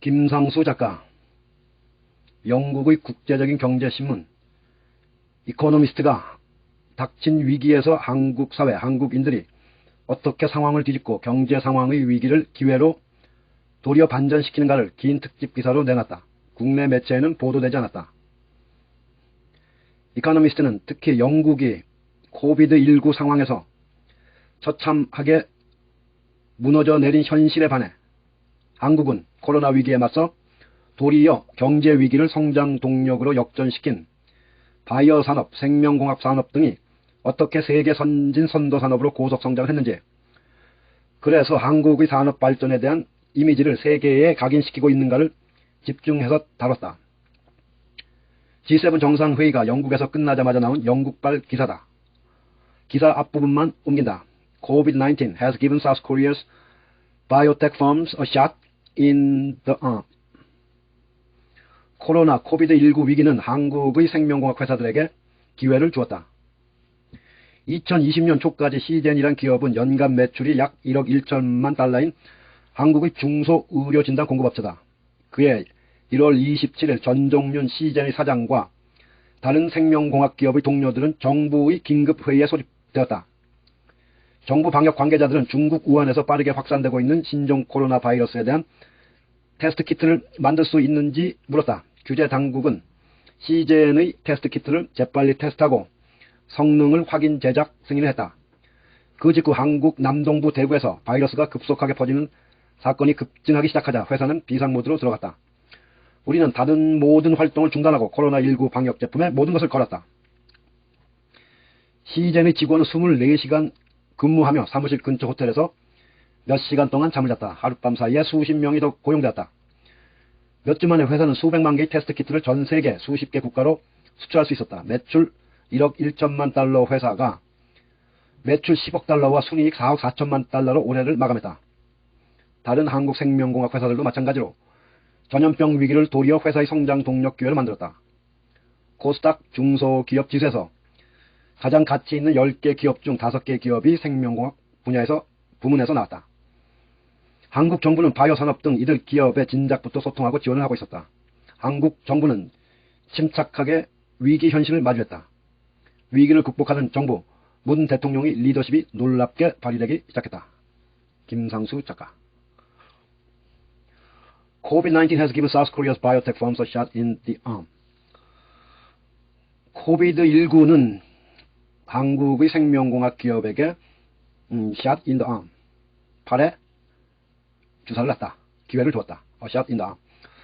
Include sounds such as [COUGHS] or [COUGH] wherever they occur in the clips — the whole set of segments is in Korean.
김상수 작가, 영국의 국제적인 경제신문 이코노미스트가 닥친 위기에서 한국 사회, 한국인들이 어떻게 상황을 뒤집고 경제 상황의 위기를 기회로 도리어 반전시키는가를 긴 특집 기사로 내놨다. 국내 매체에는 보도되지 않았다. 이코노미스트는 특히 영국이 코비드19 상황에서 처참하게 무너져 내린 현실에 반해 한국은 코로나 위기에 맞서 도리어 경제 위기를 성장 동력으로 역전시킨 바이오 산업, 생명공학 산업 등이 어떻게 세계 선진 선도 산업으로 고속 성장을 했는지 그래서 한국의 산업 발전에 대한 이미지를 세계에 각인시키고 있는가를 집중해서 다뤘다. G7 정상회의가 영국에서 끝나자마자 나온 영국발 기사다. 기사 앞부분만 옮긴다. COVID-19 has given South Korea's biotech firms a shot in the arm. 코로나 코비드19 위기는 한국의 생명공학 회사들에게 기회를 주었다. 2020년 초까지 시젠이란 기업은 연간 매출이 약 1억 1천만 달러인 한국의 중소 의료 진단 공급업체다. 그해 1월 27일 전종윤 시젠의 사장과 다른 생명공학 기업의 동료들은 정부의 긴급회의에 소집되었다. 정부 방역 관계자들은 중국 우한에서 빠르게 확산되고 있는 신종 코로나 바이러스에 대한 테스트 키트를 만들 수 있는지 물었다. 규제 당국은 시젠의 테스트 키트를 재빨리 테스트하고 성능을 확인 제작 승인했다. 그 직후 한국 남동부 대구에서 바이러스가 급속하게 퍼지는 사건이 급증하기 시작하자 회사는 비상모드로 들어갔다. 우리는 다른 모든 활동을 중단하고 코로나19 방역 제품에 모든 것을 걸었다. 시젠의 직원은 24시간 근무하며 사무실 근처 호텔에서 몇 시간 동안 잠을 잤다. 하룻밤 사이에 수십 명이 더 고용되었다. 몇 주 만에 회사는 수백만 개의 테스트 키트를 전 세계 수십 개 국가로 수출할 수 있었다. 매출 1억 1천만 달러 회사가 매출 10억 달러와 순이익 4억 4천만 달러로 올해를 마감했다. 다른 한국 생명공학 회사들도 마찬가지로 전염병 위기를 도리어 회사의 성장 동력 기회를 만들었다. 코스닥 중소기업 지수에서 가장 가치 있는 10개 기업 중 5개 기업이 생명공학 분야에서 부문에서 나왔다. 한국 정부는 바이오 산업 등 이들 기업의 진작부터 소통하고 지원을 하고 있었다. 한국 정부는 침착하게 위기 현실을 마주했다. 위기를 극복하는 정부, 문 대통령의 리더십이 놀랍게 발휘되기 시작했다. 김상수 작가 COVID-19 has given South Korea's biotech firms a shot in the arm. 코비드19는 한국의 생명공학 기업에게 음, shot in the arm, 팔에 주사를 놨다. 기회를 주었다. A shot in the arm.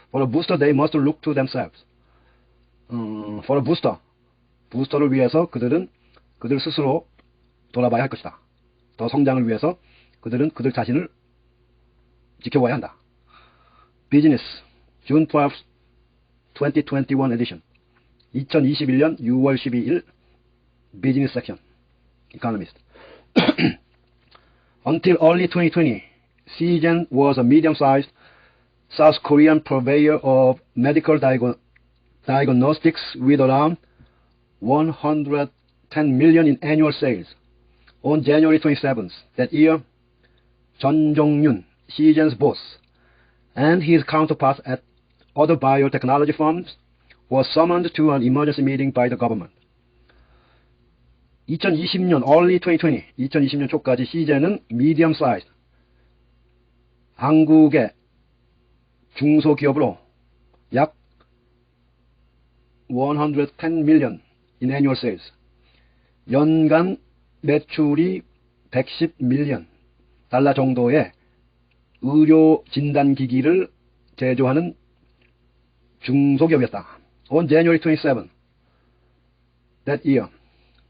For a booster, they must look to themselves. 음, for a booster, 부스터를 위해서 그들은 그들 스스로 돌아봐야 할 것이다. 더 성장을 위해서 그들은 그들 자신을 지켜봐야 한다. 비즈니스 June 12, 2021 edition 2021년 6월 12일 Business section, Economist. [COUGHS] Until early 2020, Seagen was a medium-sized South Korean purveyor of medical diagnostics diagnostics with around 110 million in annual sales. On January 27th that year, Chun Jong-yun, Seagen's boss, and his counterparts at other biotechnology firms were summoned to an emergency meeting by the government. 2020년 early 2020, 2020년 초까지 시제는 medium size 한국의 중소기업으로 약 110 million in annual sales 연간 매출이 110 밀리언 달러 정도의 의료 진단 기기를 제조하는 중소기업이었다. On January 27 that year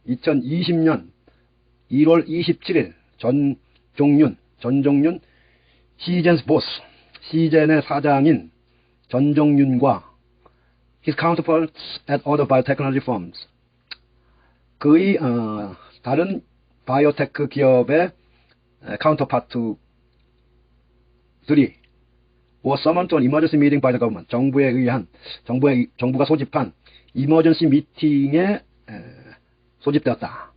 2020년 1월 27일 전종윤 전종윤 시젠스 보스 시젠의 사장인 전종윤과 his counterparts at other biotechnology firms 그의 어, 다른 바이오테크 기업의 카운터파트들이 was summoned to an emergency meeting by the government. 정부에 의한 정부의 정부가 소집한 이머전시 미팅에 소집되었다.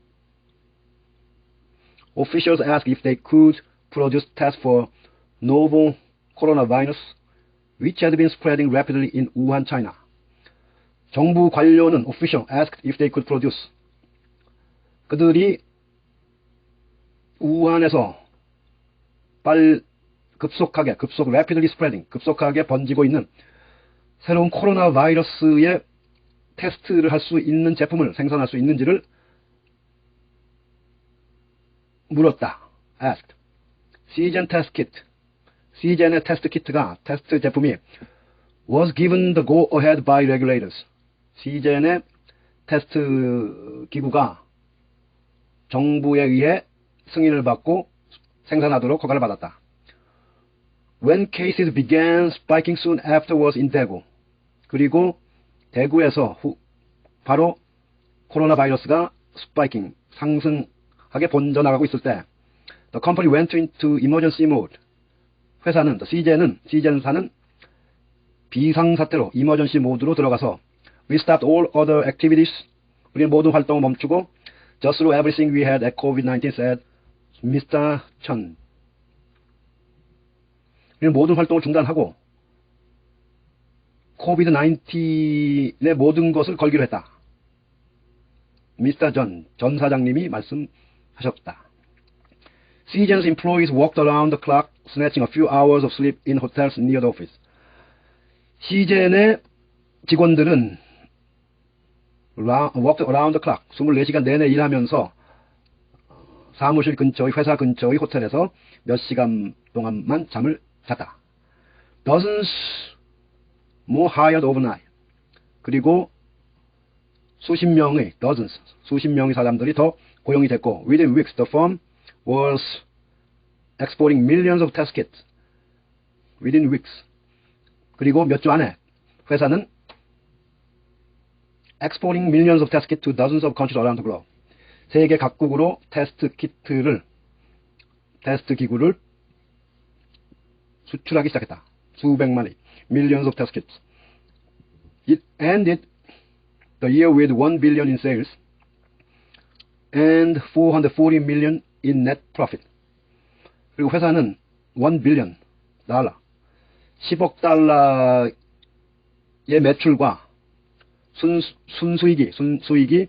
Officials asked if they could produce tests for novel coronavirus which had been spreading rapidly in Wuhan, China. 정부 관료는 official asked if they could produce. 그들이 우한에서 빨 급속하게 급속 rapidly spreading 급속하게 번지고 있는 새로운 코로나 바이러스의 테스트를 할 수 있는 제품을 생산할 수 있는지를 물었다. asked. 시젠 테스트 키트. 시젠의 테스트 키트가 테스트 제품이 was given the go ahead by regulators. 시젠의 테스트 기구가 정부에 의해 승인을 받고 생산하도록 허가를 받았다. When cases began spiking soon afterwards in Daegu. 그리고 대구에서 후, 바로 코로나 바이러스가 스파이킹, 상승 하게 번져 나가고 있을 때 The company went into emergency mode. 회사는, CJ는, CJ사는 비상 사태로 emergency 모드로 들어가서 We stopped all other activities. 우리는 모든 활동을 멈추고 Just through everything we had at COVID-19 said Mr. 천. 우리는 모든 활동을 중단하고 코비드 19의 모든 것을 걸기로 했다. 미스터 전, 전 사장님이 말씀 하셨다. Seagen's employees walked around the clock, snatching a few hours of sleep in hotels near the office. 시젠의 직원들은 walked around the clock, 24시간 내내 일하면서 사무실 근처의 회사 근처의 호텔에서 몇 시간 동안만 잠을 잤다. Dozens more hired overnight. 그리고 수십 명의 dozens, 수십 명의 사람들이 더 고용이 됐고 within weeks the firm was exporting millions of test kits. within weeks. 그리고 몇 주 안에 회사는 exporting millions of test kits to dozens of countries around the globe. 세계 각국으로 테스트 키트를 테스트 기구를 수출하기 시작했다. 수백만의 millions of test kits. It ended the year with 1 billion in sales and 440 million in net profit. 그리고 회사는 1 billion 달러, 10억 달러의 매출과 순, 순수익이, 순수익이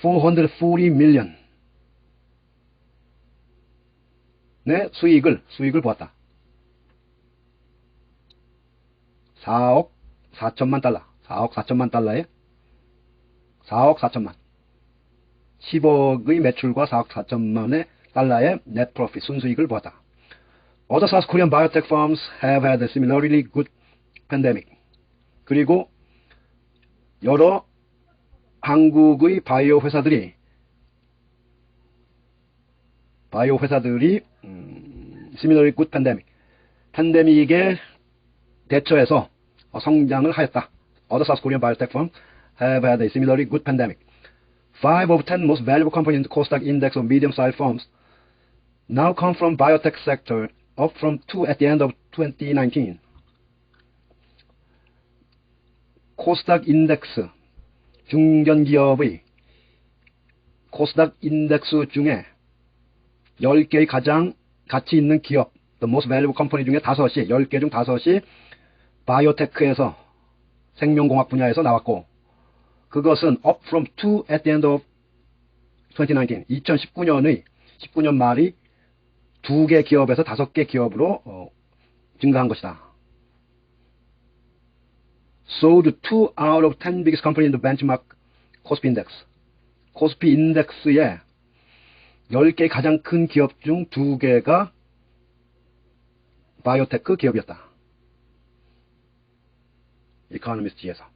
440 million 의 수익을, 수익을 보았다. 4억 4천만 달러, 4억 4천만 달러에 4억 4천만, 10억의 매출과 4억 4천만의 달러의 net profit, 순수익을 보았다. Other South Korean biotech firms have had a similarly good pandemic. 그리고 여러 한국의 바이오 회사들이 바이오 회사들이 음, similarly good pandemic, 팬데믹에 대처해서 성장을 하였다. Other South Korean biotech firms have had a similarly good pandemic. Five of ten most valuable companies in the Kosdaq index of medium-sized firms now come from biotech sector, up from two at the end of 2019. 코스닥 인덱스 중견기업의 코스닥 인덱스 중에 10개의 가장 가치 있는 기업, the most valuable company 중에 5이, 10개 중 5이 바이오테크에서 생명공학 분야에서 나왔고 그것은 up from 2 at the end of 2019, 2019년의 19년 말이 두 개 기업에서 다섯 개 기업으로 어, 증가한 것이다. So the two out of 10 biggest company in the benchmark 코스피 인덱스. 코스피 인덱스의 10개 가장 큰 기업 중두 개가 바이오테크 기업이었다. 이코노미스트에서.